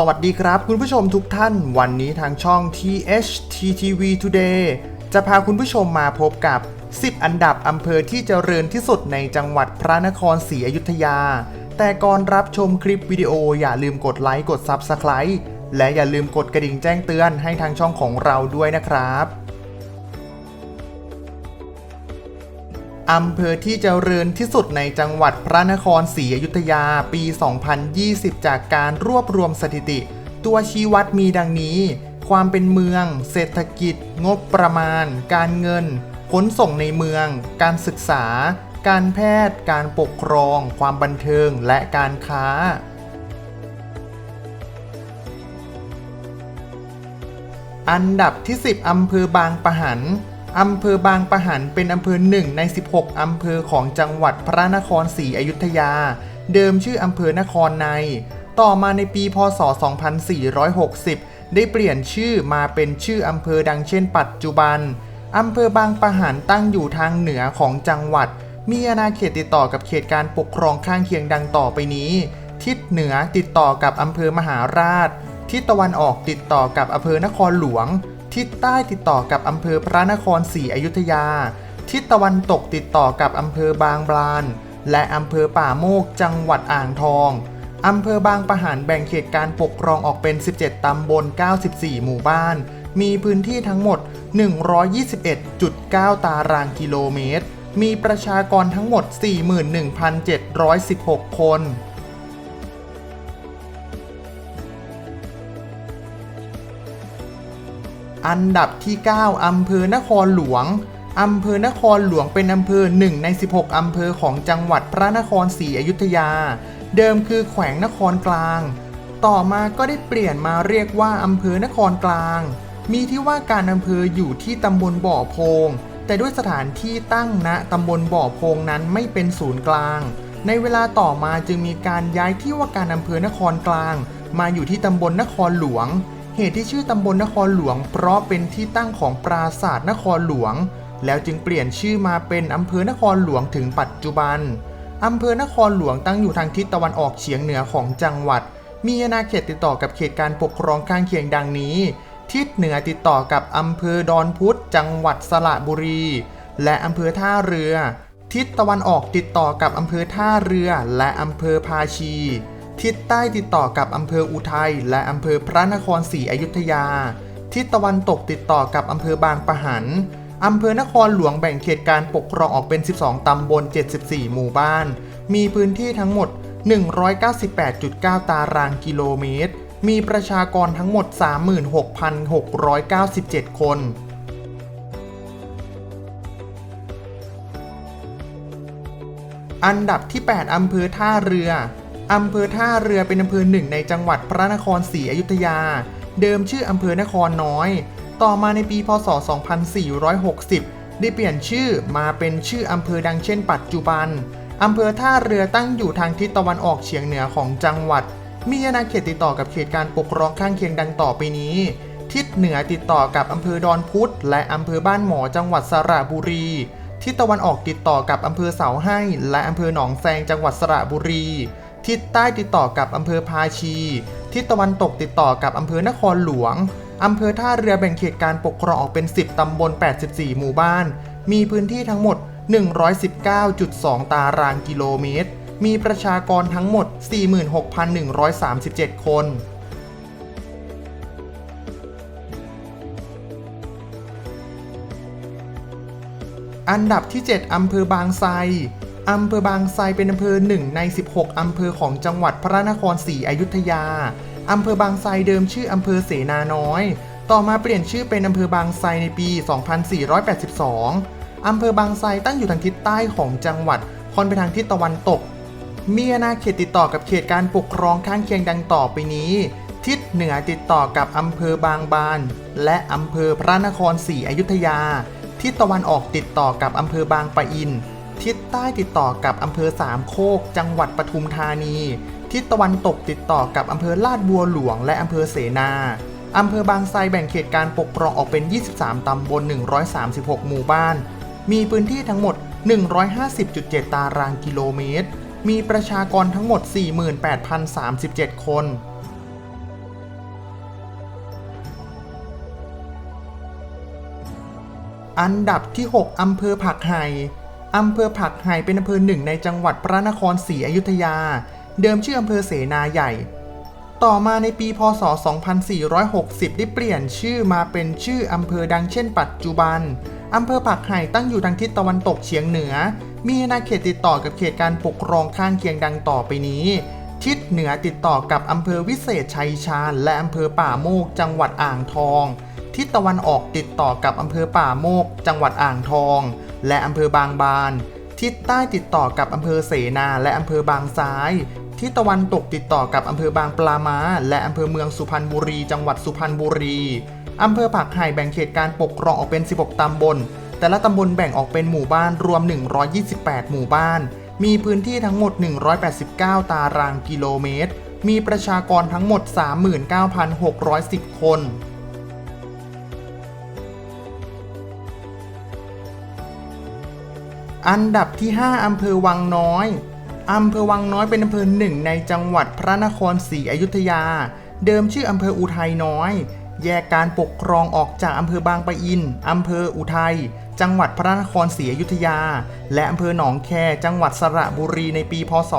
สวัสดีครับคุณผู้ชมทุกท่าน วันนี้ทางช่อง THTTV Today จะพาคุณผู้ชมมาพบกับ 10 อันดับอำเภอที่เจริญที่สุดในจังหวัดพระนครศรีอยุธยา แต่ก่อนรับชมคลิปวิดีโออย่าลืมกดไลค์กด Subscribe และอย่าลืมกดกระดิ่งแจ้งเตือนให้ทางช่องของเราด้วยนะครับ อำเภอที่เจริญที่สุดในจังหวัดพระนครศรีอยุธยาปี 2020 จากการรวบรวมสถิติ ตัวชี้วัดมีดังนี้ ความเป็นเมือง เศรษฐกิจ งบประมาณ การเงิน ขนส่งในเมือง การศึกษา การแพทย์ การปกครอง ความบันเทิง และการค้าอันดับที่ 10 อำเภอบางปะหัน อำเภอบางปะหันเป็นอำเภอหนึ่งใน 16 อำเภอของจังหวัดพระนครศรีอยุธยา เดิมชื่ออำเภอนครใน ต่อมาในปีพศ 2460 ได้เปลี่ยนชื่อมาเป็นชื่ออำเภอดังเช่น ปัจจุบันอำเภอบางปะหันตั้งอยู่ทางเหนือของจังหวัด มีอาณาเขตติดต่อกับเขตการปกครองข้างเคียงดังต่อไปนี้ ทิศเหนือติดต่อกับอำเภอมหาราช ทิศตะวันออกติดต่อกับอำเภอนครหลวง ทิศใต้ติดต่อกับอำเภอพระนครศรีอยุธยา ทิศตะวันตกติดต่อกับอำเภอบางบลาน และอำเภอป่าโมกจังหวัดอ่างทองอำเภอบางปะหันแบ่งเขตการปกครองออกเป็น 17 ตำบล 94 หมู่บ้าน มีพื้นที่ทั้งหมด 121.9 ตารางกิโลเมตร มีประชากรทั้งหมด 41,716 คน อันดับที่ 9 อำเภอนครหลวง อำเภอนครหลวงเป็นอำเภอหนึ่งใน 16 อำเภอของจังหวัดพระนครศรีอยุธยา เดิมคือแขวงนครกลาง ต่อมาก็ได้เปลี่ยนมาเรียกว่าอำเภอนครกลาง มีที่ว่าการอำเภออยู่ที่ตำบลบ่อโพง แต่ด้วยสถานที่ตั้งณตำบลบ่อโพงนั้นไม่เป็นศูนย์กลาง ในเวลาต่อมาจึงมีการย้ายที่ว่าการอำเภอนครกลาง มาอยู่ที่ตำบลนครหลวง เหตุที่ชื่อตำบลนครหลวง เพราะเป็นที่ตั้งของปราสาทนครหลวง แล้วจึงเปลี่ยนชื่อมาเป็นอำเภอนครหลวงถึงปัจจุบันอำเภอนครหลวงตั้งอยู่ทางทิศตะวันออกเฉียงเหนือของจังหวัด มีอาณาเขตติดต่อกับเขตการปกครองข้างเคียงดังนี้ ทิศเหนือติดต่อกับอำเภอดอนพุธจังหวัดสระบุรี และอำเภอท่าเรือ ทิศตะวันออกติดต่อกับอำเภอท่าเรือ และอำเภอพาชี ทิศใต้ติดต่อกับอำเภออุทัยและอำเภอพระนครศรีอยุธยา ทิศตะวันตกติดต่อกับอำเภอบางปะหันอำเภอนครหลวงแบ่งเขตการปกครองออกเป็น 12 ตำบล 74 หมู่บ้าน มีพื้นที่ทั้งหมด 198.9 ตารางกิโลเมตร มีประชากรทั้งหมด 36,697 คน อันดับที่ 8 อำเภอท่าเรือ อำเภอท่าเรือเป็นอำเภอหนึ่งในจังหวัดพระนครศรีอยุธยา เดิมชื่ออำเภอนครน้อย ต่อมาในปีพศ 2460 ได้เปลี่ยนชื่อมาเป็นชื่ออำเภอดังเช่น ปัจจุบันอำเภอท่าเรือตั้งอยู่ทางทิศตะวันออกเฉียงเหนือของจังหวัด มีอาณาเขตติดต่อกับเขตการปกครองข้างเคียงดังต่อไปนี้ ทิศเหนือติดต่อกับอำเภอดอนพุธและอำเภอบ้านหมอจังหวัดสระบุรี ทิศตะวันออกติดต่อกับอำเภอเสาให้ และอำเภอหนองแซงจังหวัดสระบุรี ทิศใต้ติดต่อกับอำเภอพาชี ทิศตะวันตกติดต่อกับอำเภอนครหลวง อำเภอท่าเรือแบ่งเขตการปกครองออกเป็น 10 ตำบล 84 หมู่บ้าน มีพื้นที่ทั้งหมด 119.2 ตารางกิโลเมตร มีประชากรทั้งหมด 46,137 คนอันดับที่ 7 อำเภอบางไทร อำเภอบางไทรเป็นอำเภอหนึ่งใน 16 อำเภอของจังหวัดพระนครศรีอยุธยา อำเภอบางไทรเดิมชื่ออำเภอเสนาน้อย ต่อมาเปลี่ยนชื่อเป็นอำเภอบางไทรในปี 2482 อำเภอบางไทรตั้งอยู่ทางทิศใต้ของจังหวัดค่อนไปทางทิศตะวันตก มีอาณาเขตติดต่อกับเขตการปกครองข้างเคียงดังต่อไปนี้ ทิศเหนือติดต่อกับอำเภอบางบาน และอำเภอพระนครศรีอยุธยา ทิศตะวันออกติดต่อกับอำเภอบางปะอิน ทิศใต้ติดต่อกับอำเภอสามโคก จังหวัดปทุมธานี ทิศตะวันตกติดต่อกับอำเภอลาดบัวหลวง และอำเภอเสนาอำเภอบางไทรแบ่งเขตการปกครองออกเป็น 23 ตำบล 136 หมู่บ้าน มีพื้นที่ทั้งหมด 150.7 ตารางกิโลเมตร มีประชากรทั้งหมด 48,037 คนอันดับที่ 6 อำเภอผักไห่ อำเภอผักไห่เป็นอำเภอหนึ่งในจังหวัดพระนครศรีอยุธยา เดิมชื่ออำเภอเสนาใหญ่ ต่อมาในปีพศ 2460 ได้เปลี่ยนชื่อมาเป็นชื่ออำเภอดังเช่นปัจจุบันอำเภอปากไห่ตั้งอยู่ทางทิศตะวันตกเฉียงเหนือ มีอาณาเขตติดต่อกับเขตการปกครองข้างเคียงดังต่อไปนี้ ทิศเหนือติดต่อกับอำเภอวิเศษชัยชาญ และอำเภอป่าโมก จังหวัดอ่างทอง ทิศตะวันออกติดต่อกับอำเภอป่าโมก จังหวัดอ่างทอง และอำเภอบางบาน ทิศใต้ติดต่อกับอำเภอเสนา และอำเภอบางซ้ายทิศตะวันตกติดต่อกับอำเภอบางปลามาและอำเภอเมืองสุพรรณบุรี จังหวัดสุพรรณบุรีอำเภอผักไห่แบ่งเขตการปกครองออกเป็น 16 ตำบล แต่ละตำบลแบ่งออกเป็นหมู่บ้านรวม 128 หมู่บ้าน มีพื้นที่ทั้งหมด 189 ตารางกิโลเมตร มีประชากรทั้งหมด 39,610 คน อันดับที่ 5อำเภอวังน้อยอำเภอวังน้อยเป็นอำเภอหนึ่งในจังหวัดพระนครศรีอยุธยา เดิมชื่ออำเภออุทัยน้อย แยกการปกครองออกจากอำเภอบางปะอินอำเภออุทัย จังหวัดพระนครศรีอยุธยา และอำเภอหนองแค จังหวัดสระบุรีในปีพศ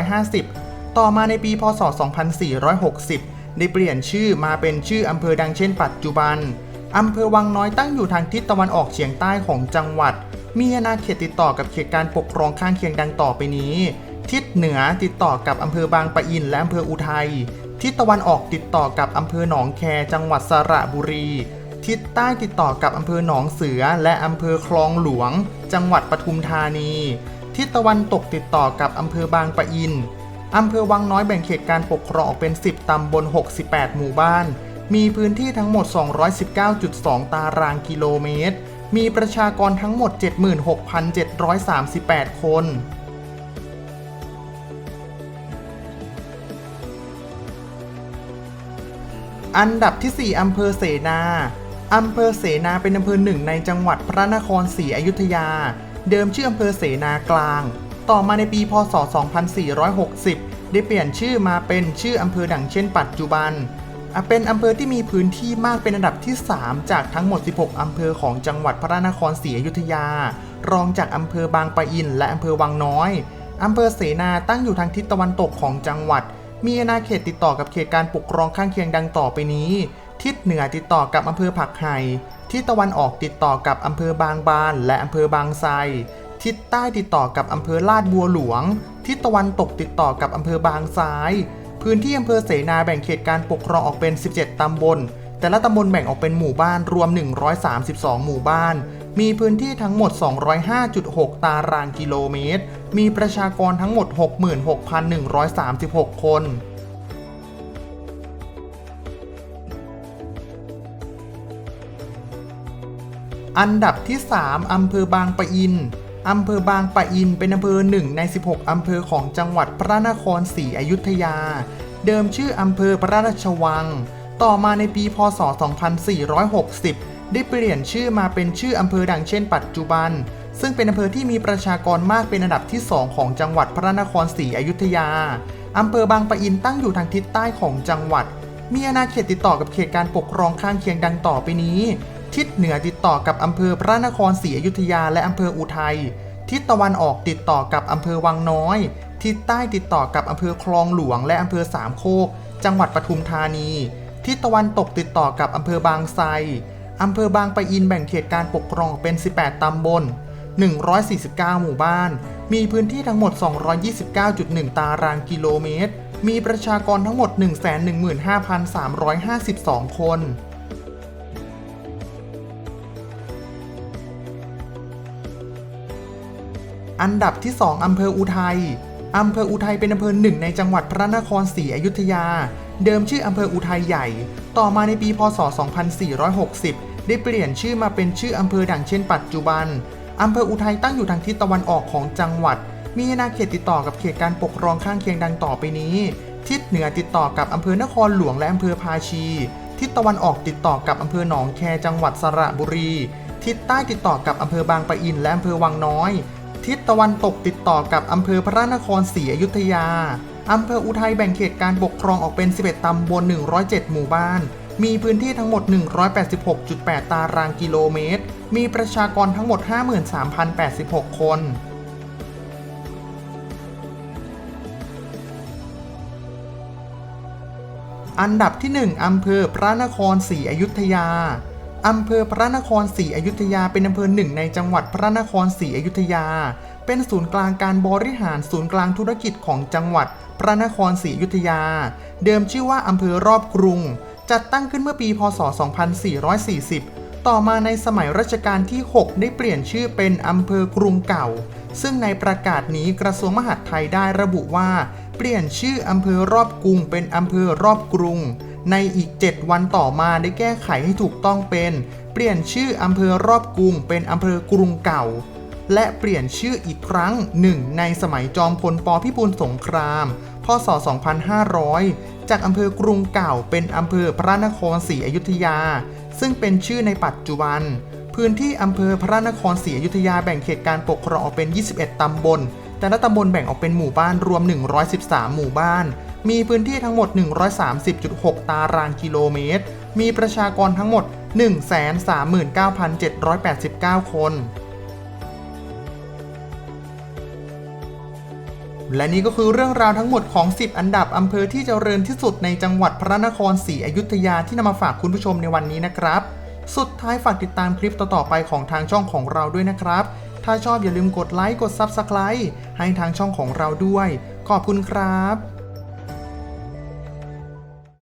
2450 ต่อมาในปีพศ 2460 ได้เปลี่ยนชื่อมาเป็นชื่ออำเภอดังเช่นปัจจุบันอำเภอวังน้อยตั้งอยู่ทางทิศตะวันออกเฉียงใต้ของจังหวัด มีอาณาเขตติดต่อกับเขตการปกครองข้างเคียงดังต่อไปนี้ ทิศเหนือติดต่อกับอำเภอบางปะอินและอำเภออุทัย ทิศตะวันออกติดต่อกับอำเภอหนองแคจังหวัดสระบุรี ทิศใต้ติดต่อกับอำเภอหนองเสือ และอำเภอคลองหลวง จังหวัดปทุมธานี ทิศตะวันตกติดต่อกับอำเภอบางปะอินอำเภอวังน้อยแบ่งเขตการปกครองออกเป็น 10 ตำบล 68 หมู่บ้าน มีพื้นที่ทั้งหมด 219.2 ตารางกิโลเมตร มีประชากรทั้งหมด 76,738 คน อันดับที่ 4 อำเภอเสนาอำเภอเสนาเป็นอำเภอหนึ่งในจังหวัดพระนครศรีอยุธยา เดิมชื่ออำเภอเสนากลาง ต่อมาในปีพศ 2460 ได้เปลี่ยนชื่อมาเป็นชื่ออำเภอดังเช่นปัจจุบัน เป็นอำเภอที่มีพื้นที่มากเป็นอันดับที่ 3 จากทั้งหมด 16 อำเภอของจังหวัดพระนครศรีอยุธยา รองจากอำเภอบางปะอิน และอำเภอวังน้อยอำเภอเสนาตั้งอยู่ทางทิศตะวันตกของจังหวัด มีอาณาเขตติดต่อกับเขตการปกครองข้างเคียงดังต่อไปนี้ ทิศเหนือติดต่อกับอำเภอผักไห่ทิศตะวันออกติดต่อกับอำเภอบางบาน และอำเภอบางไทรทิศใต้ติดต่อกับอำเภอลาดบัวหลวง ทิศตะวันตกติดต่อกับอำเภอบางซ้าย พื้นที่อำเภอเสนาแบ่งเขตการปกครองออกเป็น 17 ตำบล แต่ละตำบลแบ่งออกเป็นหมู่บ้านรวม 132 หมู่บ้าน มีพื้นที่ทั้งหมด 205.6 ตารางกิโลเมตร มีประชากรทั้งหมด 66,136 คนอันดับที่ 3 อำเภอบางปะอิน อำเภอบางปะอินเป็นอำเภอหนึ่งใน 16 อำเภอของจังหวัดพระนครศรีอยุธยา เดิมชื่ออำเภอพระราชวัง ต่อมาในปีพศ 2460 ได้เปลี่ยนชื่อมาเป็นชื่ออำเภอดังเช่น ปัจจุบัน ซึ่งเป็นอำเภอที่มีประชากรมากเป็นอันดับที่ 2 ของจังหวัดพระนครศรีอยุธยาอำเภอบางปะอินตั้งอยู่ทางทิศใต้ของจังหวัด มีอาณาเขตติดต่อกับเขตการปกครองข้างเคียงดังต่อไปนี้ ทิศเหนือติดต่อกับอำเภอพระนครศรีอยุธยาและอำเภออุทัย ทิศตะวันออกติดต่อกับอำเภอวังน้อย ทิศใต้ติดต่อกับอำเภอคลองหลวงและอำเภอสามโคก จังหวัดปทุมธานี ทิศตะวันตกติดต่อกับอำเภอบางไทรอำเภอบางปะอินแบ่งเขตการปกครองเป็น 18 ตำบล 149 หมู่บ้าน มีพื้นที่ทั้งหมด 229.1 ตารางกิโลเมตร มีประชากรทั้งหมด 115,352 คน อันดับที่ 2อำเภออุทัย อำเภออุทัยเป็นอำเภอหนึ่งในจังหวัดพระนครศรีอยุธยา เดิมชื่ออำเภออุทัยใหญ่ ต่อมาในปีพศ 2460 ได้เปลี่ยนชื่อมาเป็นชื่ออำเภอดังเช่นปัจจุบันอำเภออุทัยตั้งอยู่ทางทิศตะวันออกของจังหวัด มีอาณาเขตติดต่อกับเขตการปกครองข้างเคียงดังต่อไปนี้ ทิศเหนือติดต่อกับอำเภอนครหลวงและอำเภอภาชี ทิศตะวันออกติดต่อกับอำเภอหนองแคจังหวัดสระบุรี ทิศใต้ติดต่อกับอำเภอบางปะอินและอำเภอวังน้อย ทิศตะวันตกติดต่อกับอำเภอพระนครศรีอยุธยา อำเภออุทัยแบ่งเขตการปกครองออกเป็น 11 ตำบล 107 หมู่บ้าน มีพื้นที่ทั้งหมด 186.8 ตารางกิโลเมตร มีประชากรทั้งหมด 53,086 คนอันดับที่ 1 อำเภอพระนครศรีอยุธยา อำเภอพระนครศรีอยุธยาเป็นอำเภอหนึ่งในจังหวัดพระนครศรีอยุธยา เป็นศูนย์กลางการบริหารศูนย์กลางธุรกิจของจังหวัดพระนครศรีอยุธยา เดิมชื่อว่าอำเภอรอบกรุง จัดตั้งขึ้นเมื่อปี พศ 2440 ต่อมาในสมัยรัชกาลที่ 6 ได้เปลี่ยนชื่อเป็นอำเภอกรุงเก่า ซึ่งในประกาศนี้กระทรวงมหาดไทยได้ระบุว่า เปลี่ยนชื่ออำเภอรอบกรุงเป็นอำเภอรอบกรุง ในอีก 7 วันต่อมาได้แก้ไขให้ถูกต้องเป็น เปลี่ยนชื่ออำเภอรอบกรุง เป็นอำเภอกรุงเก่า และเปลี่ยนชื่ออีกครั้งหนึ่งในสมัยจอมพลปพิบูลสงคราม พศ 2500 จากอำเภอกรุงเก่าเป็นอำเภอพระนครศรีอยุธยา ซึ่งเป็นชื่อในปัจจุบัน พื้นที่อำเภอพระนครศรีอยุธยาแบ่งเขตการปกครองออกเป็น 21 ตำบล แต่ละตำบลแบ่งออกเป็นหมู่บ้านรวม 113 หมู่บ้าน มีพื้นที่ทั้งหมด 130.6 ตารางกิโลเมตร มีประชากรทั้งหมด 139,789 คน และนี่ก็คือเรื่องราวทั้งหมดของ 10 อันดับอำเภอที่เจริญที่สุดในจังหวัดพระนครศรีอยุธยาที่นำมาฝากคุณผู้ชมในวันนี้นะครับ สุดท้ายฝากติดตามคลิปต่อๆไปของทางช่องของเราด้วยนะครับ ถ้าชอบอย่าลืมกดไลค์กด Subscribe ให้ทางช่องของเราด้วย ขอบคุณครับ